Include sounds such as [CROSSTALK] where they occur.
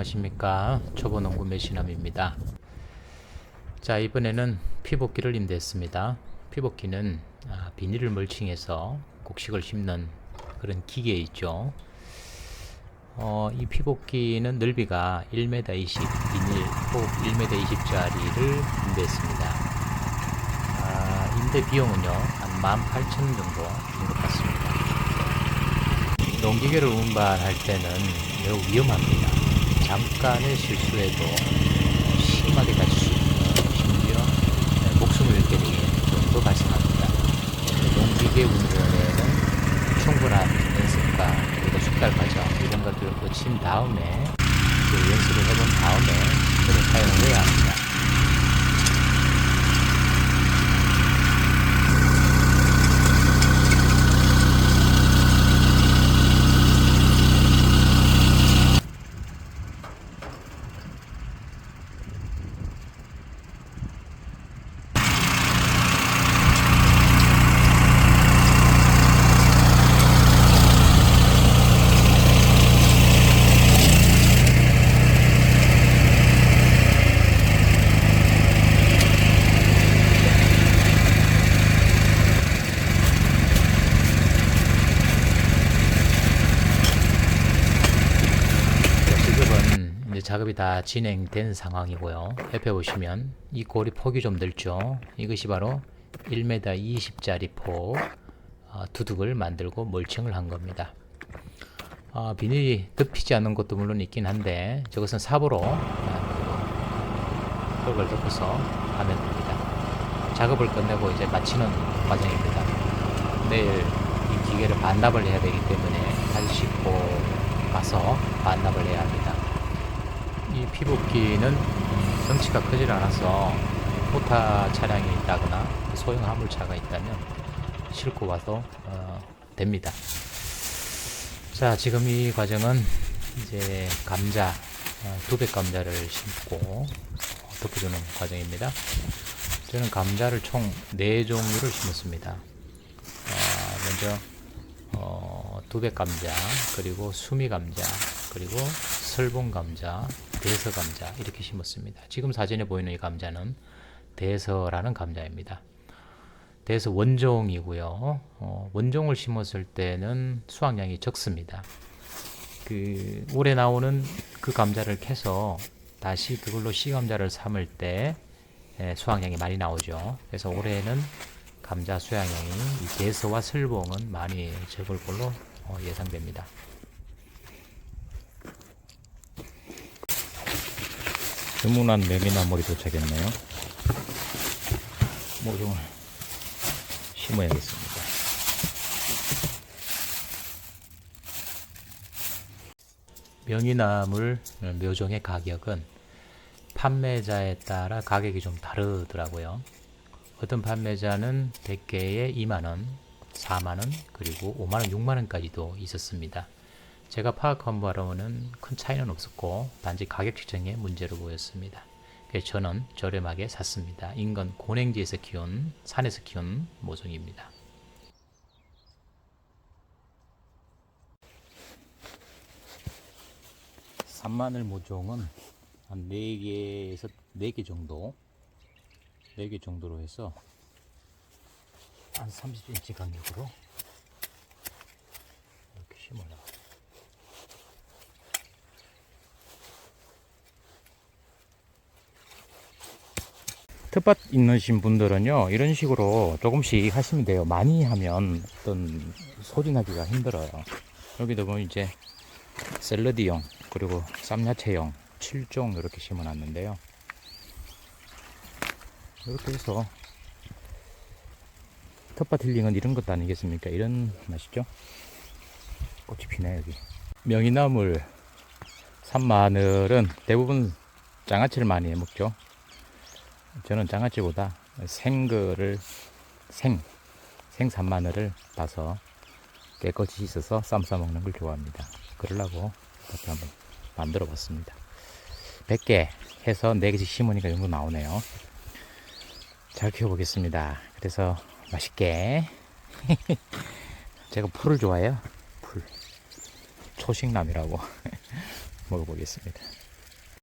안녕하십니까. 초보농구 매시남입니다. 자 이번에는 피복기를 임대했습니다. 피복기는 아, 비닐을 멀칭해서 곡식을 심는 그런 기계 있죠. 어, 이 피복기는 넓이가 1m 20 비닐 폭 1m 20짜리를 임대했습니다. 아, 임대 비용은요 한 18,000원 정도 준것 같습니다. 농기계를 운반할 때는 매우 위험합니다. 잠깐의 실수에도 심하게 있고 심지어 네, 목숨을 잃게 되는 정도 발생합니다. 농기계 운전에는 충분한 연습과 그리고 숙달 과정 이런 것들을 거친 다음에 그 연습을 해본 다음에 그를 사용을 해야 합니다. 자, 이제 작업이 다 진행된 상황이고요. 옆에 보시면 이 고리 폭이 좀 넓죠. 이것이 바로 1m 20짜리 폭 어, 두둑을 만들고 멀칭을 한 겁니다. 어, 비닐이 덮이지 않는 것도 물론 있긴 한데 저것은 삽으로 아, 흙을 덮어서 하면 됩니다. 작업을 끝내고 이제 마치는 과정입니다. 내일 이 기계를 반납을 해야 되기 때문에 다시 싣고 가서 반납을 해야 합니다. 이 피복기는 음, 덩치가 크질 않아서 포타 차량이 있다거나 소형 화물차가 있다면 싣고 와서 어, 됩니다. 자, 지금 이 과정은 이제 감자, 어, 두백 감자를 심고 어, 덮어주는 과정입니다. 저는 감자를 총 4종류를 심었습니다. 어, 먼저 어, 두백 감자, 그리고 수미 감자, 그리고 설봉 감자, 대서 감자 이렇게 심었습니다. 지금 사진에 보이는 이 감자는 대서라는 감자입니다. 대서 원종이고요. 어, 원종을 심었을 때는 수확량이 적습니다. 그 올해 나오는 그 감자를 캐서 다시 그걸로 씨 감자를 삶을 때 예, 수확량이 많이 나오죠. 그래서 올해는 감자 수확량이 이 대서와 설봉은 많이 적을 걸로 어, 예상됩니다. 주문한 메미나물이 도착했네요. 모종을 심어야겠습니다. 명이나물 묘종의 가격은 판매자에 따라 가격이 좀 다르더라고요. 어떤 판매자는 100개에 2만원, 4만원, 그리고 5만원, 6만원까지도 있었습니다. 제가 파악한 바로는 큰 차이는 없었고 단지 가격 측정에 문제를 보였습니다. 그래서 저는 저렴하게 샀습니다. 인근 고냉지에서 키운 산에서 키운 모종입니다. 산마늘 모종은 한 4개에서 4개 정도 4개 정도로 해서 한 30cm 간격으로 이렇게 심어요. 텃밭 있으신 분들은요 이런 식으로 조금씩 하시면 돼요. 많이 하면 어떤 소진하기가 힘들어요. 여기도 보면 이제 샐러드용 그리고 쌈야채용 7종 이렇게 심어 놨는데요. 이렇게 해서 텃밭 힐링은 이런 것도 아니겠습니까? 이런 맛이죠? 꽃이 피네 여기. 명이나물 산마늘은 대부분 장아찌를 많이 해 먹죠 저는 장아찌보다 생거를 생 생산마늘을 봐서 깨끗이 씻어서 쌈 싸 먹는 걸 좋아합니다. 그러려고 이렇게 한번 만들어 봤습니다. 100개 해서 4개씩 심으니까 이 정도 나오네요. 잘 키워보겠습니다. 그래서 맛있게 [LAUGHS] 제가 풀을 좋아해요. 풀 초식남이라고 [LAUGHS] 먹어보겠습니다.